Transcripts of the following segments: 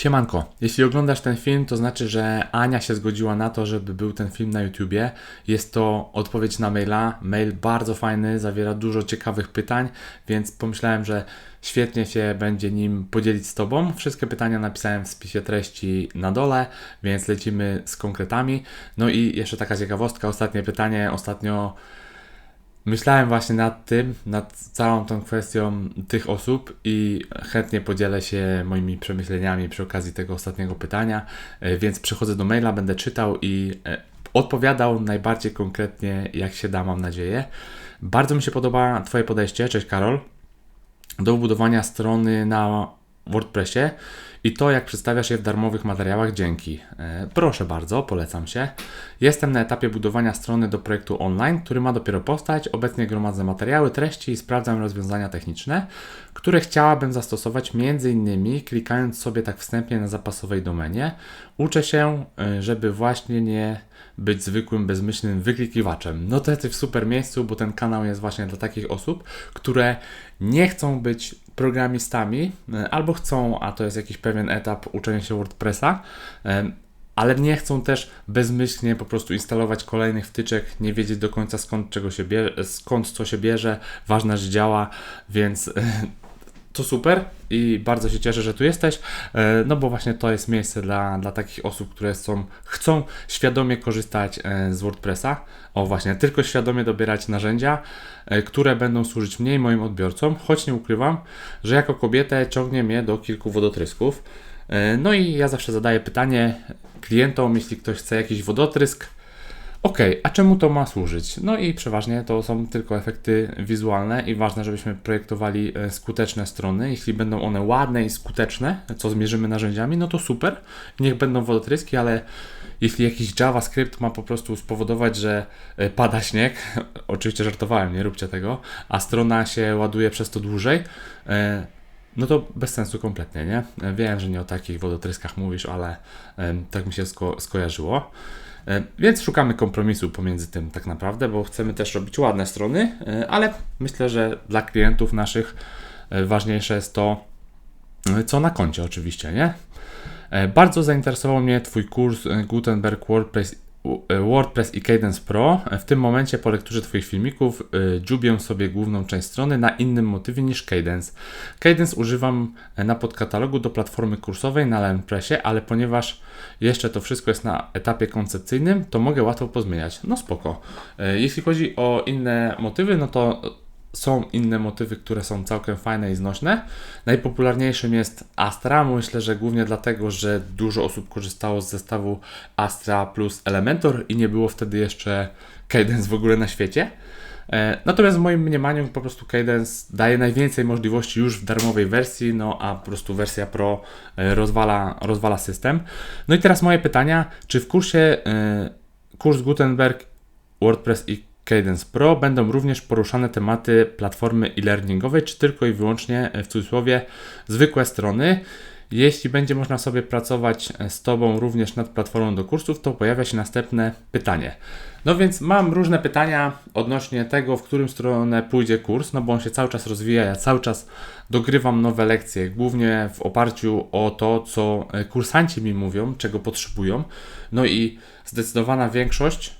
Siemanko, jeśli oglądasz ten film, to znaczy, że Ania się zgodziła na to, żeby był ten film na YouTubie. Jest to odpowiedź na maila. Mail bardzo fajny, zawiera dużo ciekawych pytań, więc pomyślałem, że świetnie się będzie nim podzielić z Tobą. Wszystkie pytania napisałem w spisie treści na dole, więc lecimy z konkretami. No i jeszcze taka ciekawostka, ostatnie pytanie. Ostatnio Myślałem właśnie nad tym, nad całą tą kwestią tych osób i chętnie podzielę się moimi przemyśleniami przy okazji tego ostatniego pytania, e, więc przechodzę do maila, będę czytał i e, odpowiadał najbardziej konkretnie, jak się da, mam nadzieję. Bardzo mi się podoba Twoje podejście, cześć Karol, do budowania strony na WordPressie i to, jak przedstawiasz je w darmowych materiałach, dzięki. E, proszę bardzo, polecam się. Jestem na etapie budowania strony do projektu online, który ma dopiero powstać. Obecnie gromadzę materiały, treści i sprawdzam rozwiązania techniczne, które chciałabym zastosować m.in. klikając sobie tak wstępnie na zapasowej domenie. Uczę się, e, żeby właśnie nie być zwykłym, bezmyślnym wyklikiwaczem. No to jesteś w super miejscu, bo ten kanał jest właśnie dla takich osób, które nie chcą być programistami, e, albo chcą, a to jest jakiś pewien etap uczenia się WordPressa, ale nie chcą też bezmyślnie po prostu instalować kolejnych wtyczek, nie wiedzieć do końca skąd, czego się bierze, skąd co się bierze, ważne, że działa, więc to super i bardzo się cieszę, że tu jesteś, e, no bo właśnie to jest miejsce dla, dla takich osób, które są, chcą świadomie korzystać e, z WordPressa. O właśnie, tylko świadomie dobierać narzędzia, e, które będą służyć mniej moim odbiorcom, choć nie ukrywam, że jako kobietę ciągnie mnie do kilku wodotrysków. No i ja zawsze zadaję pytanie klientom, jeśli ktoś chce jakiś wodotrysk, Ok, a czemu to ma służyć? No i przeważnie to są tylko efekty wizualne i ważne, żebyśmy projektowali e, skuteczne strony. Jeśli będą one ładne i skuteczne, co zmierzymy narzędziami, no to super, niech będą wodotryski, ale jeśli jakiś JavaScript ma po prostu spowodować, że e, pada śnieg, oczywiście żartowałem, nie róbcie tego, a strona się ładuje przez to dłużej, e, no to bez sensu kompletnie, nie? Wiem, że nie o takich wodotryskach mówisz, ale tak mi się sko skojarzyło. E, więc szukamy kompromisu pomiędzy tym tak naprawdę, bo chcemy też robić ładne strony, e, ale myślę, że dla klientów naszych e, ważniejsze jest to, co na koncie oczywiście, nie? Bardzo zainteresował mnie Twój kurs Gutenberg WordPress WordPress i Cadence Pro. W tym momencie po lekturze Twoich filmików y, dziubię sobie główną część strony na innym motywie niż Cadence. Cadence używam e, na podkatalogu do platformy kursowej na LearnPressie, ale ponieważ jeszcze to wszystko jest na etapie koncepcyjnym, to mogę łatwo pozmieniać. No spoko. Jeśli chodzi o inne motywy, no to są inne motywy, które są całkiem fajne i znośne. Najpopularniejszym jest Astra. Myślę, że głównie dlatego, że dużo osób korzystało z zestawu Astra plus Elementor i nie było wtedy jeszcze Cadence w ogóle na świecie. E, natomiast w moim mniemaniu po prostu Cadence daje najwięcej możliwości już w darmowej wersji, no a po prostu wersja Pro e, rozwala, rozwala system. No i teraz moje pytania, czy w kursie e, kurs Gutenberg, WordPress i Cadence Pro będą również poruszane tematy platformy e-learningowej, czy tylko i wyłącznie w cudzysłowie zwykłe strony. Jeśli będzie można sobie pracować z Tobą również nad platformą do kursów, to pojawia się następne pytanie. No więc mam różne pytania odnośnie tego, w którym stronę pójdzie kurs, no bo on się cały czas rozwija, ja cały czas dogrywam nowe lekcje, głównie w oparciu o to, co kursanci mi mówią, czego potrzebują. No i zdecydowana większość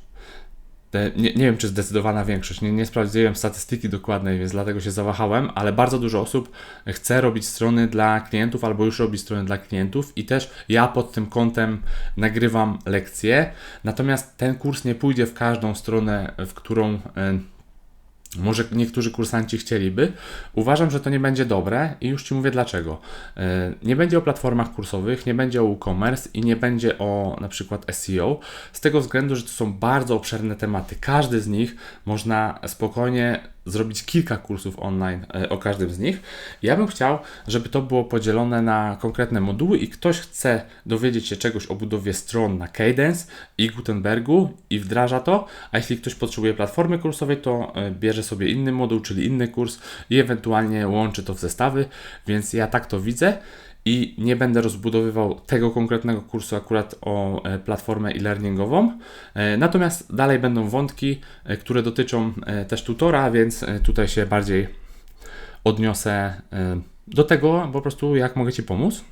nie, nie wiem, czy zdecydowana większość, nie, nie sprawdziłem statystyki dokładnej, więc dlatego się zawahałem, ale bardzo dużo osób chce robić strony dla klientów albo już robi strony dla klientów i też ja pod tym kątem nagrywam lekcje. Natomiast ten kurs nie pójdzie w każdą stronę, w którą e, może niektórzy kursanci chcieliby. Uważam, że to nie będzie dobre i już Ci mówię dlaczego. E, nie będzie o platformach kursowych, nie będzie o e-commerce i nie będzie o na przykład SEO, z tego względu, że to są bardzo obszerne tematy. Każdy z nich można spokojnie zrobić kilka kursów online e, o każdym z nich. Ja bym chciał, żeby to było podzielone na konkretne moduły i ktoś chce dowiedzieć się czegoś o budowie stron na Cadence i Gutenbergu i wdraża to, a jeśli ktoś potrzebuje platformy kursowej, to e, bierze sobie inny moduł, czyli inny kurs i ewentualnie łączy to w zestawy, więc ja tak to widzę i nie będę rozbudowywał tego konkretnego kursu akurat o e, platformę e-learningową. E, natomiast dalej będą wątki, e, które dotyczą też tutora, więc tutaj się bardziej odniosę do tego po prostu, jak mogę Ci pomóc.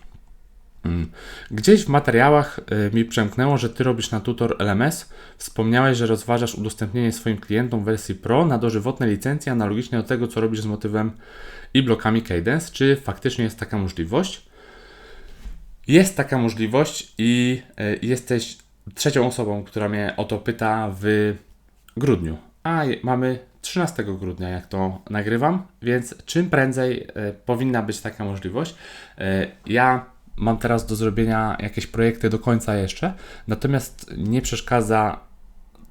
Mm. Gdzieś w materiałach mi przemknęło, że ty robisz na tutor LMS. Wspomniałeś, że rozważasz udostępnienie swoim klientom wersji Pro na dożywotne licencje analogicznie do tego, co robisz z motywem i blokami Cadence. Czy faktycznie jest taka możliwość? Jest taka możliwość i y, jesteś trzecią osobą, która mnie o to pyta w grudniu. A mamy 13 grudnia, jak to nagrywam, więc czym prędzej y, powinna być taka możliwość. Ja mam teraz do zrobienia jakieś projekty do końca jeszcze, natomiast nie przeszkadza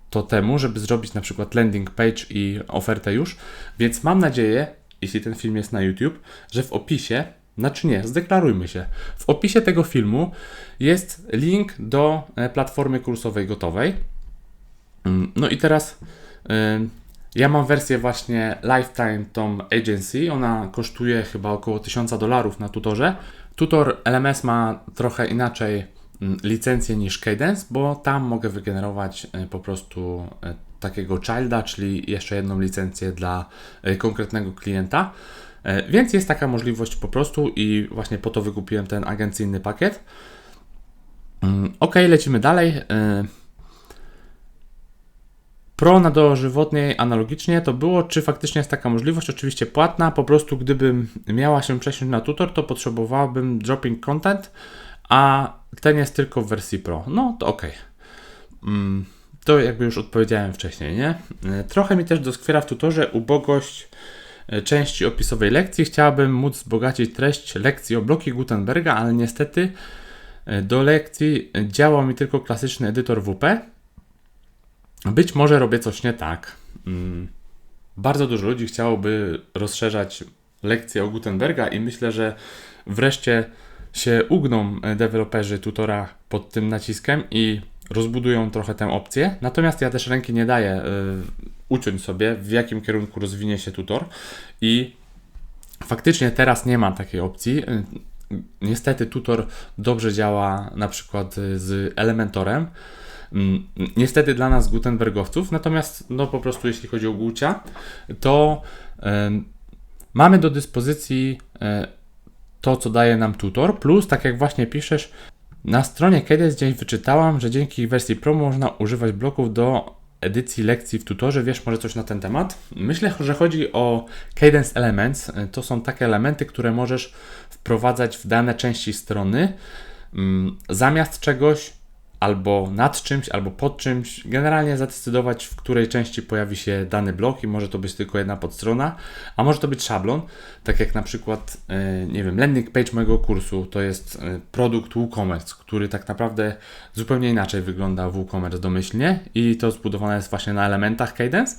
to temu, żeby zrobić na przykład landing page i ofertę już, więc mam nadzieję, jeśli ten film jest na YouTube, że w opisie, znaczy nie, zdeklarujmy się, w opisie tego filmu jest link do e, platformy kursowej gotowej. Mm, no i teraz ja mam wersję właśnie Lifetime Tom Agency, ona kosztuje chyba około 1000 dolarów na tutorze. Tutor LMS ma trochę inaczej mm, licencję niż Cadence, bo tam mogę wygenerować e, po prostu e, takiego childa, czyli jeszcze jedną licencję dla e, konkretnego klienta. Więc jest taka możliwość po prostu i właśnie po to wykupiłem ten agencyjny pakiet. Mm, ok, lecimy dalej. Pro na dożywotniej analogicznie to było, czy faktycznie jest taka możliwość, oczywiście płatna, po prostu gdybym miała się przesiąść na tutor, to potrzebowałabym dropping content, a ten jest tylko w wersji Pro. No to ok. Mm, to jakby już odpowiedziałem wcześniej, nie? E, trochę mi też doskwiera w tutorze ubogość e, części opisowej lekcji. Chciałabym móc wzbogacić treść lekcji o bloki Gutenberga, ale niestety e, do lekcji działał mi tylko klasyczny edytor WP, być może robię coś nie tak. Mm. Bardzo dużo ludzi chciałoby rozszerzać lekcje o Gutenberga i myślę, że wreszcie się ugną deweloperzy tutora pod tym naciskiem i rozbudują trochę tę opcję. Natomiast ja też ręki nie daję uciąć sobie, w jakim kierunku rozwinie się tutor i faktycznie teraz nie ma takiej opcji. Y, niestety tutor dobrze działa na przykład z Elementorem. Niestety dla nas Gutenbergowców, natomiast no po prostu jeśli chodzi o Gucia, to mamy do dyspozycji e, to, co daje nam tutor, plus tak jak właśnie piszesz, na stronie kiedyś dzień wyczytałam, że dzięki wersji Pro można używać bloków do edycji lekcji w tutorze. Wiesz może coś na ten temat? Myślę, że chodzi o Cadence Elements. To są takie elementy, które możesz wprowadzać w dane części strony mm, zamiast czegoś, albo nad czymś, albo pod czymś, generalnie zadecydować, w której części pojawi się dany blok i może to być tylko jedna podstrona, a może to być szablon, tak jak na przykład, e, nie wiem, landing page mojego kursu to jest e, produkt WooCommerce, który tak naprawdę zupełnie inaczej wygląda w WooCommerce domyślnie i to zbudowane jest właśnie na elementach Cadence.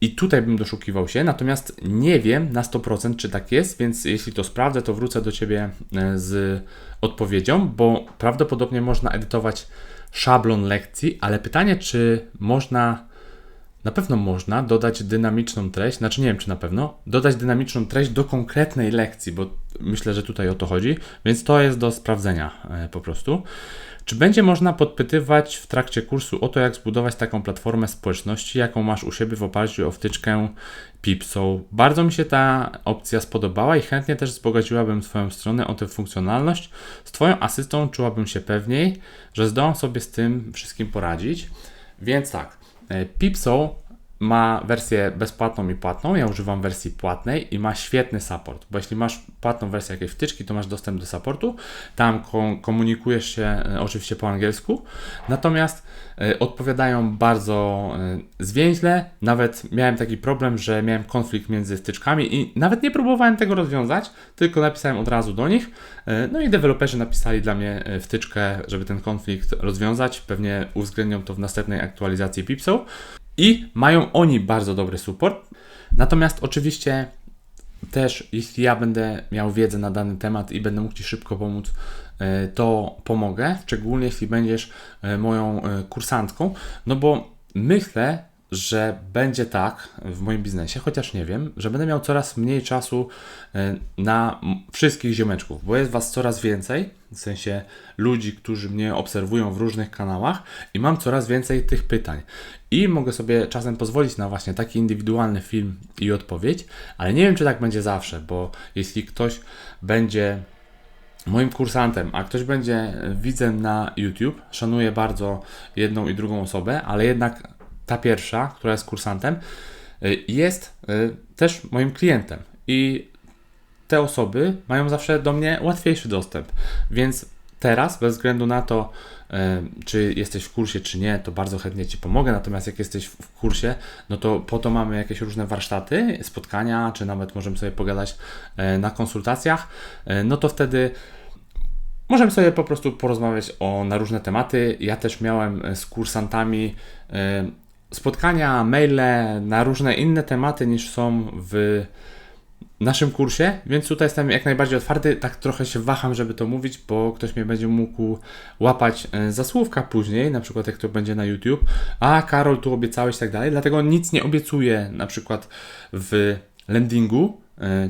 I tutaj bym doszukiwał się, natomiast nie wiem na 100% czy tak jest, więc jeśli to sprawdzę, to wrócę do Ciebie e, z odpowiedzią, bo prawdopodobnie można edytować szablon lekcji, ale pytanie, czy można, na pewno można dodać dynamiczną treść, znaczy nie wiem, czy na pewno, dodać dynamiczną treść do konkretnej lekcji, bo myślę, że tutaj o to chodzi, więc to jest do sprawdzenia e, po prostu. Czy będzie można podpytywać w trakcie kursu o to, jak zbudować taką platformę społeczności, jaką masz u siebie w oparciu o wtyczkę Pipso? Bardzo mi się ta opcja spodobała i chętnie też wzbogaciłabym swoją stronę o tę funkcjonalność. Z Twoją asystą czułabym się pewniej, że zdołam sobie z tym wszystkim poradzić. Więc tak, e, Pipso ma wersję bezpłatną i płatną. Ja używam wersji płatnej i ma świetny support, bo jeśli masz płatną wersję jakiejś wtyczki, to masz dostęp do supportu. Tam komunikujesz się e, oczywiście po angielsku, natomiast e, odpowiadają bardzo e, zwięźle. Nawet miałem taki problem, że miałem konflikt między wtyczkami i nawet nie próbowałem tego rozwiązać, tylko napisałem od razu do nich. No i deweloperzy napisali dla mnie wtyczkę, żeby ten konflikt rozwiązać. Pewnie uwzględnią to w następnej aktualizacji Pipso i mają oni bardzo dobry support. Natomiast oczywiście też, jeśli ja będę miał wiedzę na dany temat i będę mógł Ci szybko pomóc, e, to pomogę, szczególnie jeśli będziesz e, moją e, kursantką, no bo myślę, że będzie tak w moim biznesie, chociaż nie wiem, że będę miał coraz mniej czasu e, na wszystkich ziomeczków, bo jest Was coraz więcej, w sensie ludzi, którzy mnie obserwują w różnych kanałach i mam coraz więcej tych pytań. I mogę sobie czasem pozwolić na właśnie taki indywidualny film i odpowiedź, ale nie wiem, czy tak będzie zawsze, bo jeśli ktoś będzie moim kursantem, a ktoś będzie widzem na YouTube, szanuję bardzo jedną i drugą osobę, ale jednak ta pierwsza, która jest kursantem, y, jest y, też moim klientem. I te osoby mają zawsze do mnie łatwiejszy dostęp. Więc teraz, bez względu na to, czy jesteś w kursie, czy nie, to bardzo chętnie Ci pomogę. Natomiast jak jesteś w kursie, no to po to mamy jakieś różne warsztaty, spotkania, czy nawet możemy sobie pogadać na konsultacjach. No to wtedy możemy sobie po prostu porozmawiać o, na różne tematy. Ja też miałem z kursantami spotkania, maile na różne inne tematy niż są w naszym kursie, więc tutaj jestem jak najbardziej otwarty. Tak trochę się waham, żeby to mówić, bo ktoś mnie będzie mógł łapać e, za słówka później, na przykład jak to będzie na YouTube. A Karol, tu obiecałeś i tak dalej. Dlatego nic nie obiecuję na przykład w landingu,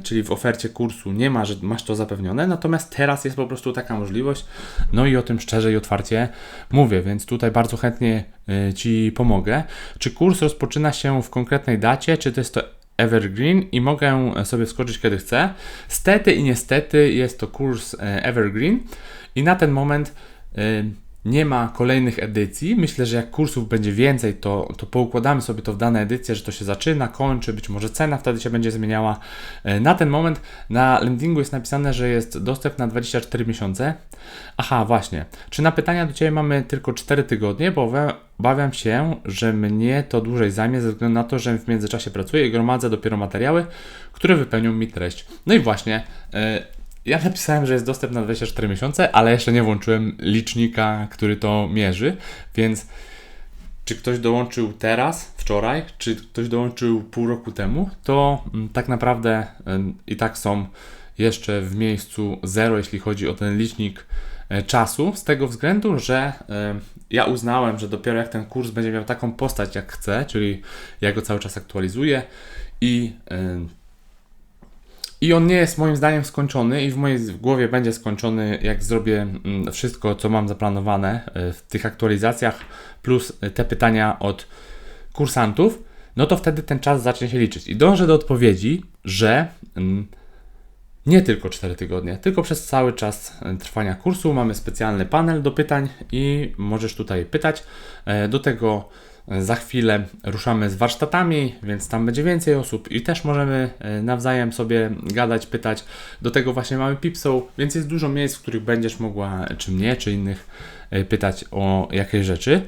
czyli w ofercie kursu nie ma, że masz to zapewnione, natomiast teraz jest po prostu taka możliwość, no i o tym szczerze i otwarcie mówię, więc tutaj bardzo chętnie e, Ci pomogę. Czy kurs rozpoczyna się w konkretnej dacie, czy to jest to Evergreen i mogę sobie wskoczyć kiedy chcę. Stety i niestety jest to kurs e, Evergreen i na ten moment e, nie ma kolejnych edycji. Myślę, że jak kursów będzie więcej, to, to poukładamy sobie to w dane edycje, że to się zaczyna, kończy, być może cena wtedy się będzie zmieniała. E, na ten moment na landingu jest napisane, że jest dostęp na 24 miesiące. Aha, właśnie. Czy na pytania do Ciebie mamy tylko 4 tygodnie, bo obawiam się, że mnie to dłużej zajmie ze względu na to, że w międzyczasie pracuję i gromadzę dopiero materiały, które wypełnią mi treść. No i właśnie, e, ja napisałem, że jest dostęp na 24 miesiące, ale jeszcze nie włączyłem licznika, który to mierzy, więc czy ktoś dołączył teraz, wczoraj, czy ktoś dołączył pół roku temu, to mm, tak naprawdę i tak są jeszcze w miejscu zero, jeśli chodzi o ten licznik e, czasu, z tego względu, że ja uznałem, że dopiero jak ten kurs będzie miał taką postać, jak chcę, czyli ja go cały czas aktualizuję i i on nie jest moim zdaniem skończony i w mojej głowie będzie skończony, jak zrobię mm, wszystko, co mam zaplanowane e, w tych aktualizacjach, plus te pytania od kursantów, no to wtedy ten czas zacznie się liczyć. I dążę do odpowiedzi, że mm, nie tylko 4 tygodnie, tylko przez cały czas e, trwania kursu mamy specjalny panel do pytań i możesz tutaj pytać. E, do tego za chwilę ruszamy z warsztatami, więc tam będzie więcej osób i też możemy e, nawzajem sobie gadać, pytać. Do tego właśnie mamy Pipsoł, więc jest dużo miejsc, w których będziesz mogła, czy mnie, czy innych e, pytać o jakieś rzeczy.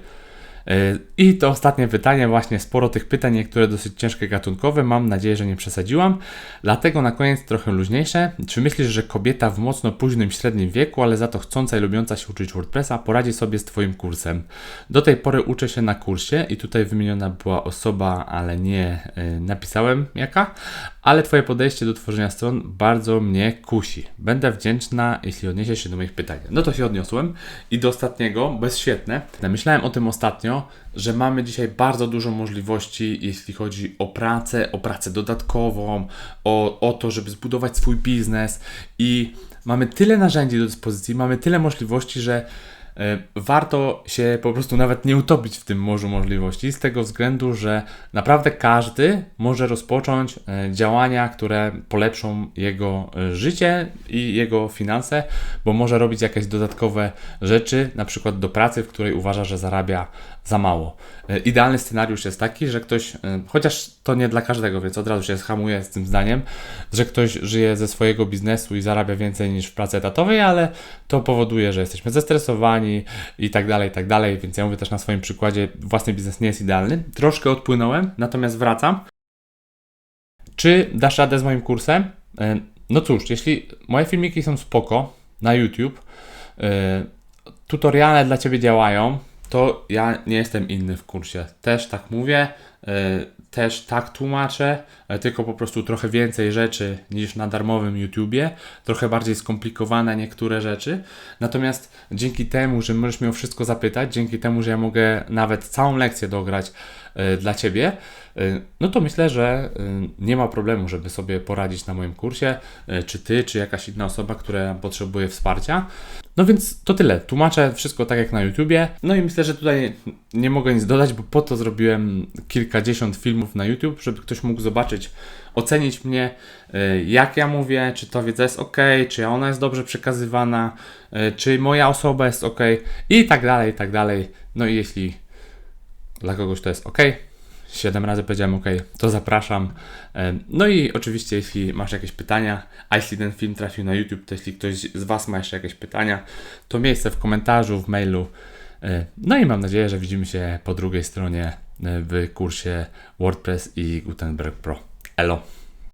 E, I to ostatnie pytanie, właśnie sporo tych pytań, niektóre dosyć ciężkie gatunkowe, mam nadzieję, że nie przesadziłam. Dlatego na koniec trochę luźniejsze. Czy myślisz, że kobieta w mocno późnym, średnim wieku, ale za to chcąca i lubiąca się uczyć WordPressa, poradzi sobie z Twoim kursem? Do tej pory uczę się na kursie i tutaj wymieniona była osoba, ale nie yy, napisałem jaka, ale Twoje podejście do tworzenia stron bardzo mnie kusi. Będę wdzięczna, jeśli odniesiesz się do moich pytań. No to się odniosłem i do ostatniego, jest świetne. Myślałem o tym ostatnio, że mamy dzisiaj bardzo dużo możliwości, jeśli chodzi o pracę, o pracę dodatkową, o, o to, żeby zbudować swój biznes i mamy tyle narzędzi do dyspozycji, mamy tyle możliwości, że warto się po prostu nawet nie utopić w tym morzu możliwości, z tego względu, że naprawdę każdy może rozpocząć e, działania, które polepszą jego e, życie i jego finanse, bo może robić jakieś dodatkowe rzeczy, na przykład do pracy, w której uważa, że zarabia za mało. E, idealny scenariusz jest taki, że ktoś, e, chociaż to nie dla każdego, więc od razu się schamuję z tym zdaniem, że ktoś żyje ze swojego biznesu i zarabia więcej niż w pracy etatowej, ale to powoduje, że jesteśmy zestresowani i tak dalej, i tak dalej, więc ja mówię też na swoim przykładzie, własny biznes nie jest idealny. Troszkę odpłynąłem, natomiast wracam. Czy dasz radę z moim kursem? E, no cóż, jeśli moje filmiki są spoko na YouTube, tutoriale dla Ciebie działają, to ja nie jestem inny w kursie. Też tak mówię, e, też tak tłumaczę, tylko po prostu trochę więcej rzeczy niż na darmowym YouTubie, trochę bardziej skomplikowane niektóre rzeczy. Natomiast dzięki temu, że możesz mnie o wszystko zapytać, dzięki temu, że ja mogę nawet całą lekcję dograć e, dla Ciebie, no to myślę, że nie ma problemu, żeby sobie poradzić na moim kursie, czy Ty, czy jakaś inna osoba, która potrzebuje wsparcia. No więc to tyle. Tłumaczę wszystko tak jak na YouTubie. No i myślę, że tutaj nie mogę nic dodać, bo po to zrobiłem kilkadziesiąt filmów na YouTube, żeby ktoś mógł zobaczyć, ocenić mnie, y, jak ja mówię, czy ta wiedza jest ok, czy ona jest dobrze przekazywana, y, czy moja osoba jest ok i tak dalej, i tak dalej. No i jeśli dla kogoś to jest ok, 7 razy powiedziałem ok, to zapraszam. E, No i oczywiście, jeśli masz jakieś pytania, a jeśli ten film trafił na YouTube, to jeśli ktoś z Was ma jeszcze jakieś pytania, to miejsce w komentarzu, w mailu. E, No i mam nadzieję, że widzimy się po drugiej stronie e, w kursie WordPress i Gutenberg Pro. Allons.